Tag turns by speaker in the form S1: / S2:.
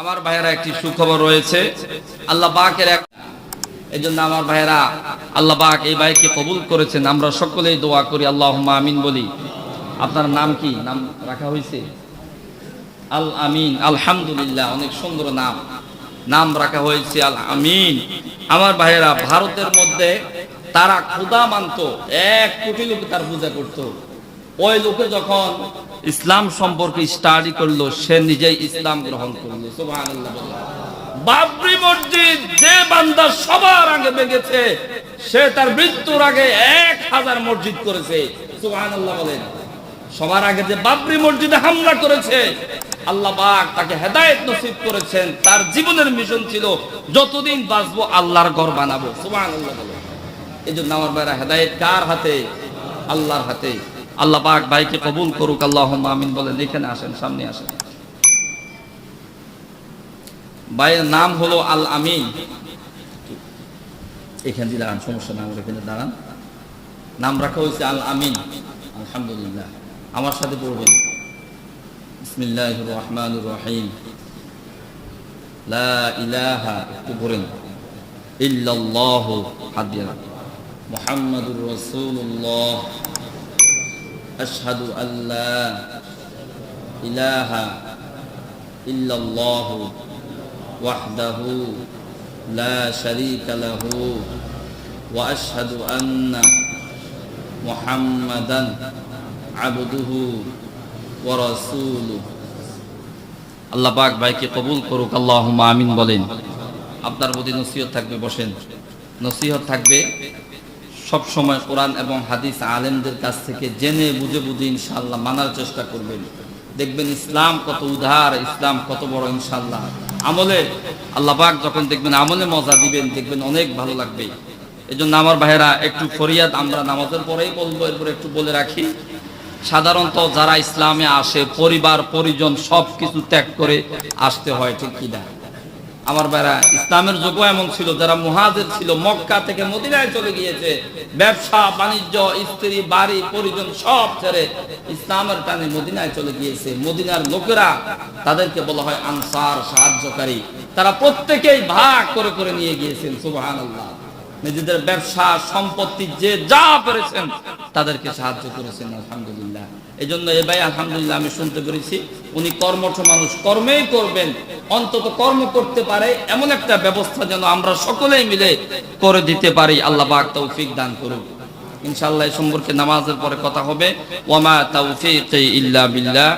S1: আমার ভাইয়েরা একটি সুখবর রয়েছে। আল্লাহ বাকের এক এই জন্য আমার ভাইয়েরা, আল্লাহ পাক এই ভাইকে কবুল করেছেন। আমরা সকলেই দোয়া করি আল্লাহ আমিন বলি। আপনার নাম কি? নাম রাখা হয়েছে? আল আমিন, আলহামদুলিল্লাহ, অনেক সুন্দর নাম। নাম রাখা হয়েছে আল আমিন। আমার ভাইয়েরা, ভারতের মধ্যে তারা ক্ষুদা মানত, এক কোটি লোক তার পূজা করত। ওই লোকে যখন ইসলাম সম্পর্কে স্টাডি করল, সে নিজেই ইসলাম গ্রহণ করল বাবরি মসজিদ যে বান্দা সবার আগে ভেঙেছে সে তার মৃত্যুর আগে এক হাজার মসজিদ করেছে বলেন। সবার আগে যে বাবরি মসজিদে হামলা করেছে, আল্লাহ তাকে হেদায়েত নসিব করেছেন, তার জীবনের মিশন ছিল যতদিন বাঁচবো আল্লাহর ঘর বানাবো বলে এই জন্য আমার ভাইরা, হেদায়েত কার হাতে? আল্লাহর হাতে। আল্লাহ পাক ভাইকে কবুল করুক আল্লাহ আমিন বলেন, এখানে আসেন, সামনে আসেন। ভাইয়ের নাম হলো আল আমিন। এখানে দিয়ে দাঁড়ান, সমস্যা নাম এখানে দাঁড়ান। নাম রাখা হয়েছে আল আমিন। আলহামদুলিল্লাহ। আমার সাথে পড়বেন। বিসমিল্লাহ রহমান রহিম। লা ইলাহা, একটু পড়েন। ইল্লাল্লাহ হাত দিয়ে রাখেন। মুহাম্মাদুর রাসূলুল্লাহ। আশহাদু আল্লা ইলাহা ইল্লাল্লাহ ওয়াহদাহু লা শারীকা লাহু ওয়া আশহাদু আন্না মুহাম্মাদান আবদুহু ওয়া রাসূলুহু। আল্লাহ পাক ভাইকে কবুল করুক, আল্লাহুম্মা আমিন বলেন। আপনার প্রতি নসিহত থাকবে, বসেন। নসিহত থাকবে সব সময় কোরআন এবং হাদিস আলেমদের কাছ থেকে জেনে বুঝে বুঝে ইনশাল্লাহ মানার চেষ্টা করবেন। দেখবেন ইসলাম কত উদার, ইসলাম কত বড় ইনশাল্লাহ আমলে আল্লাহ পাক যখন দেখবেন আমলে মজা দিবেন, দেখবেন অনেক ভালো লাগবে। এই জন্য আমার ভাইয়েরা, একটু ফরিয়াদ আমরা নামাজের পরেই বলব, এরপরে একটু বলে রাখি। সাধারণত যারা ইসলামে আসে, পরিবার, পরিজন সব কিছু ত্যাগ করে আসতে হয়, ঠিক কিনা? আমার বেড়া, ইসলামের যুগ এমন ছিল, যারা মুহাজির ছিল, মক্কা থেকে মদিনায় চলে গিয়েছে। ব্যবসা, বাণিজ্য, স্ত্রী, বাড়ি, পরিজন সব ছেড়ে ইসলামের টানে মদিনায় চলে গিয়েছে। মদিনার লোকেরা তাদেরকে বলা হয় আনসার, সাহায্যকারী। তারা প্রত্যেকেই ভাগ করে করে নিয়ে গিয়েছেন, সুবহানাল্লাহ। নিজেদের ব্যবসা, সম্পত্তি, যে যা পেরেছেন, তাদেরকে সাহায্য করেছেন, আলহামদুলিল্লাহ। এই জন্য এ ভাই, আলহামদুলিল্লাহ, আমি শুনতে পেরেছি, উনি কর্মঠ মানুষ, কর্মেই করবেন, অন্তত কর্ম করতে পারে, এমন একটা ব্যবস্থা যেন আমরা সকলেই মিলে করে দিতে পারি, আল্লাহ পাক তৌফিক দান করুক। ইনশাআল্লাহ এই সম্পর্কে নামাজের পরে কথা হবে ওয়ামা তৌফিক ইল্লা বিল্লাহ।